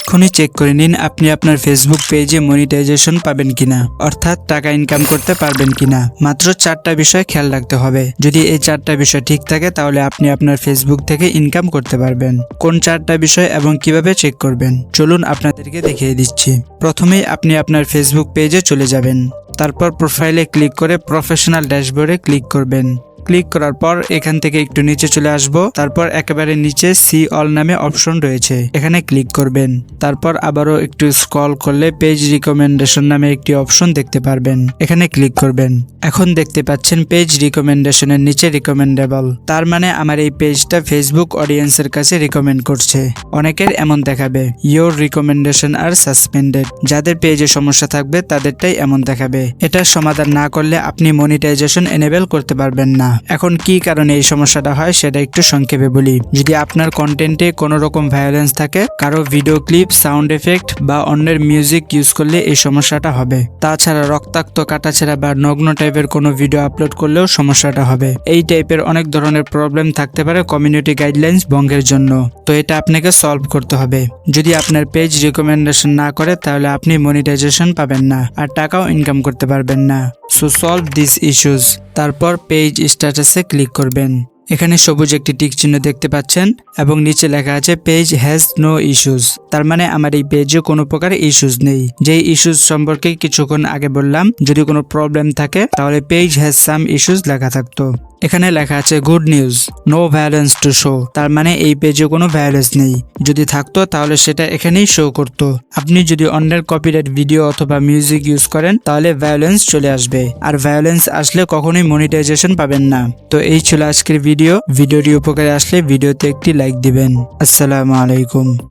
এক্ষুনি চেক করে নিন আপনি আপনার ফেসবুক পেজে মনিটাইজেশন পাবেন কিনা, অর্থাৎ টাকা ইনকাম করতে পারবেন কিনা। মাত্র চারটা বিষয় খেয়াল রাখতে হবে। যদি এই চারটা বিষয় ঠিক থাকে, তাহলে আপনি আপনার ফেসবুক থেকে ইনকাম করতে পারবেন। কোন চারটা বিষয় এবং কীভাবে চেক করবেন? চলুন আপনাদেরকে দেখিয়ে দিচ্ছি। প্রথমেই আপনি আপনার ফেসবুক পেজে চলে যাবেন। তারপর প্রোফাইলে ক্লিক করে প্রফেশনাল ড্যাশবোর্ডে ক্লিক করবেন। ক্লিক করার পর এখান থেকে একটু নিচে চলে আসব। তারপর একেবারে নিচে সি অল নামে অপশন রয়েছে। এখানে ক্লিক করবেন। তারপর আবারও একটু স্ক্রল করলে পেজ রিকমেন্ডেশন নামে একটি অপশন দেখতে পারবেন। এখানে ক্লিক করবেন। এখন দেখতে পাচ্ছেন পেজ রিকমেন্ডেশনের নিচে রিকমেন্ডেবল তার মানে আমার এই পেজটা ফেসবুক অডিয়েন্সের কাছে রিকমেন্ড করছে। অনেকের এমন দেখাবে ইয়োর রিকমেন্ডেশন আর সাসপেন্ডেড যাদের পেজে সমস্যা থাকবে, তাদেরটাই এমন দেখাবে। এটার সমাধান না করলে আপনি মনিটাইজেশন এনেবেল করতে পারবেন না। এখন কি কারণে এই সমস্যাটা হয় সেটা একটু সংক্ষেপে বলি। যদি আপনার কন্টেন্টে কোনো রকম ভায়োলেন্স থাকে, কারও ভিডিও ক্লিপ সাউন্ড এফেক্ট বা অন্যের মিউজিক ইউজ করলে এই সমস্যাটা হবে। তাছাড়া রক্তাক্ত কাটাছেড়া বা নগ্ন টাইপের কোনো ভিডিও আপলোড করলেও সমস্যাটা হবে। এই টাইপের অনেক ধরনের প্রবলেম থাকতে পারে কমিউনিটি গাইডলাইন্স ভঙ্গের জন্য। তো এটা আপনাকে সলভ করতে হবে। যদি আপনার পেজ রিকমেন্ডেশন না করে, তাহলে আপনি মনিটাইজেশন পাবেন না, আর টাকাও ইনকাম করতে পারবেন না। সো সলভ দিস ইস্যুস তারপর পেজ স্ট্যাটাসে ক্লিক করবেন। এখানে সবুজ একটি টিক চিহ্ন দেখতে পাচ্ছেন এবং নিচে লেখা আছে পেজ হ্যাজ নো ইস্যুস তার মানে আমার এই পেজে কোনো প্রকার ইস্যুস নেই। যে ইস্যুস সম্পর্কে কিছুক্ষণ আগে বললাম, যদি কোনো প্রবলেম থাকে, তাহলে পেজ হ্যাজ সাম ইস্যুস লেখা থাকতো। এখানে লেখা আছে good news no violence to show তার মানে এই পেজে কোনো ভায়োলেন্স নেই। যদি থাকতো, তাহলে সেটা এখানেই শো করতো। আপনি যদি অন্যের কপিরাইট ভিডিও অথবা মিউজিক ইউজ করেন, তাহলে ভায়োলেন্স চলে আসবে। আর ভায়োলেন্স আসলে কখনোই মনিটাইজেশন পাবেন না। তো এই ছিল আজকের ভিডিও ভিডিওটি উপকারে আসলে ভিডিওতে একটি লাইক দিবেন। আসসালামু আলাইকুম।